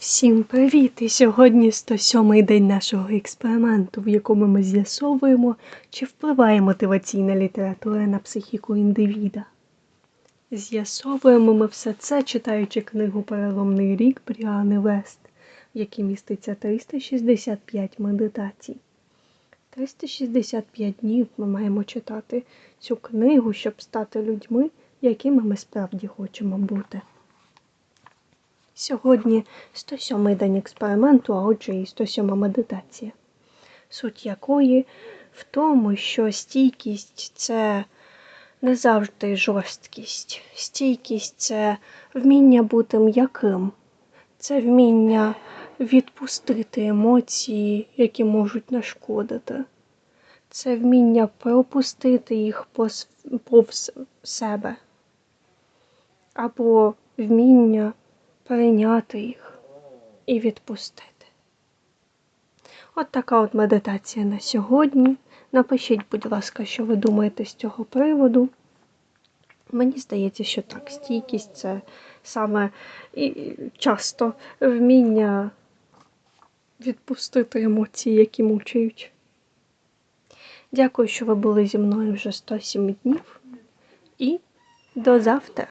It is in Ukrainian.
Всім привіт! І сьогодні 107-й день нашого експерименту, в якому ми з'ясовуємо, чи впливає мотиваційна література на психіку індивіда. З'ясовуємо ми все це, читаючи книгу Переломний рік Бріани Вест, в якій міститься 365 медитацій. 365 днів ми маємо читати цю книгу, щоб стати людьми, якими ми справді хочемо бути. Сьогодні 107-й день експерименту, а отже і 107 медитація. Суть якої в тому, що стійкість це не завжди жорсткість. Стійкість це вміння бути м'яким, це вміння відпустити емоції, які можуть нашкодити. Це вміння пропустити їх повз себе. Або вміння прийняти їх і відпустити. От така от медитація на сьогодні. Напишіть, будь ласка, що ви думаєте з цього приводу. Мені здається, що так, стійкість це саме і часто вміння відпустити емоції, які мучають. Дякую, що ви були зі мною вже 107 днів. І до завтра.